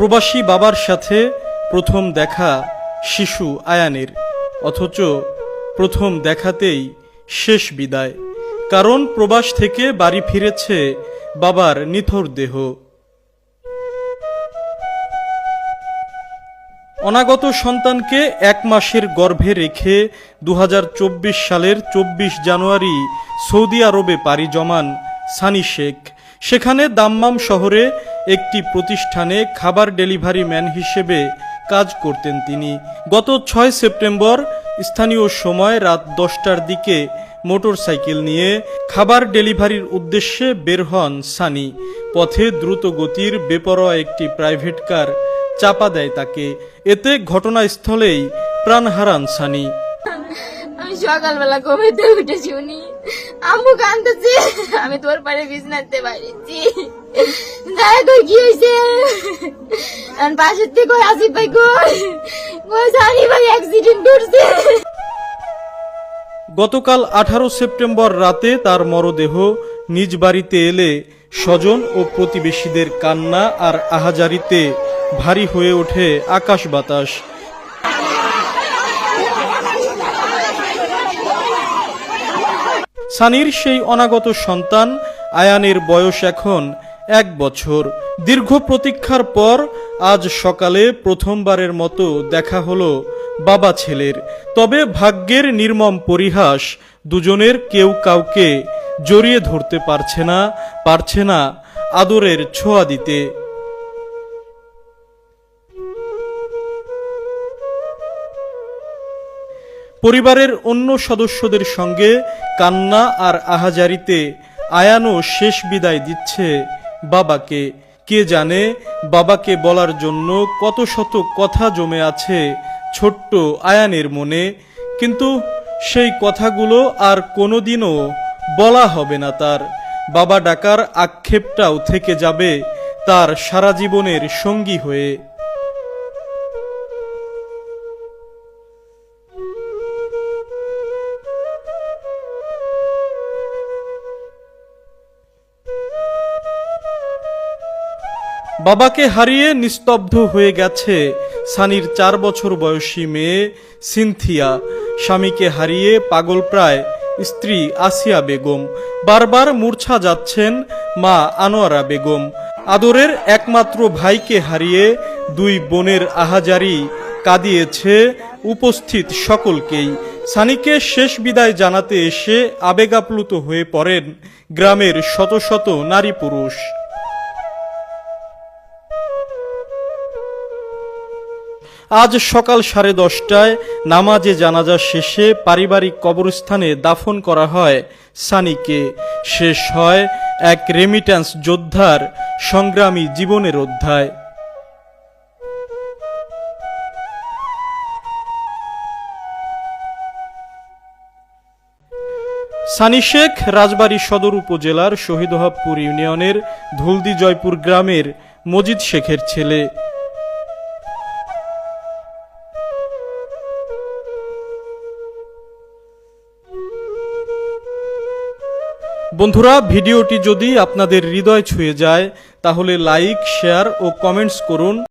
প্রবাসী বাবার সাথে প্রথম দেখা শিশু আয়ানের, অথচ প্রথম দেখাতেই শেষ বিদায়। কারণ প্রবাস থেকে বাড়ি ফিরেছে বাবার নিথর দেহ। অনাগত সন্তানকে এক মাসের গর্ভে রেখে দু হাজার চব্বিশ সালের চব্বিশ জানুয়ারি সৌদি আরবে পাড়ি জমান সানি শেখ। সেখানে দাম্মাম শহরে একটি প্রতিষ্ঠানে খাবার ডেলিভারি ম্যান হিসেবে কাজ করতেন তিনি। গত ছয় সেপ্টেম্বর স্থানীয় সময় রাত দশটার দিকে মোটরসাইকেল নিয়ে খাবার ডেলিভারির উদ্দেশ্যে বের হন সানি। পথে দ্রুত গতির বেপরোয়া একটি প্রাইভেট কার চাপা দেয় তাকে। এতে ঘটনাস্থলেই প্রাণ হারান সানি। আমি সকালবেলা ঘুমাইতে উঠে শুনি আম্মু কান্দছে আমি তোর পারে বিছনাতে পারিছি দেখা কই কি হয়েছে? পাশের থেকে আসিফ ভাই কই? ওই জানি ভাই অ্যাক্সিডেন্ট করছে। গতকাল আঠারো সেপ্টেম্বর রাতে তার মরদেহ নিজ বাড়িতে এলে স্বজন ও প্রতিবেশীদের কান্না আর আহাজারিতে ভারী হয়ে ওঠে আকাশ বাতাস। সানির সেই অনাগত সন্তান, আয়ানের বয়স এখন এক বছর। দীর্ঘ প্রতীক্ষার পর আজ সকালে প্রথমবারের মতো দেখা হলো বাবা ছেলের। তবে ভাগ্যের নির্মম পরিহাস দুজনের কেউ কাউকে জড়িয়ে ধরতে পারছে না পারছে না আদরের ছোঁয়া দিতে। পরিবারের অন্য সদস্যদের সঙ্গে কান্না আর আহাজারিতে আয়ানও শেষ বিদায় দিচ্ছে বাবাকে। কে জানে বাবাকে বলার জন্য কত শত কথা জমে আছে ছোট্ট আয়ানের মনে, কিন্তু সেই কথাগুলো আর কোনোদিনও বলা হবে না তার। বাবা ডাকার আক্ষেপটাও থেকে যাবে তার সারা জীবনের সঙ্গী হয়ে। বাবাকে হারিয়ে নিস্তব্ধ হয়ে গেছে সানির চার বছর বয়সী মেয়ে সিনথিয়া। স্বামীকে হারিয়ে পাগলপ্রায় স্ত্রী আসিয়া বেগম। বারবার মূর্ছা যাচ্ছেন মা আনোয়ারা বেগম। আদরের একমাত্র ভাইকে হারিয়ে দুই বোনের আহাজারি কাঁদিয়েছে উপস্থিত সকলকেই। সানিকে শেষ বিদায় জানাতে এসে আবেগাপ্লুত হয়ে পড়েন গ্রামের শত শত নারী পুরুষ। আজ সকাল সাড়ে দশটায় নামাজে জানাজা শেষে পারিবারিক কবরস্থানে দাফন করা হয় সানিকে। শেষ হয় এক রেমিট্যান্স যোদ্ধার সংগ্রামী জীবনের অধ্যায়। সানি শেখ রাজবাড়ী সদর উপজেলার শহীদহাবপুর ইউনিয়নের ধুলদি জয়পুর গ্রামের মজিদ শেখের ছেলে। বন্ধুরা ভিডিওটি যদি আপনাদের হৃদয় ছুঁয়ে যায় তাহলে লাইক শেয়ার ও কমেন্টস করুন।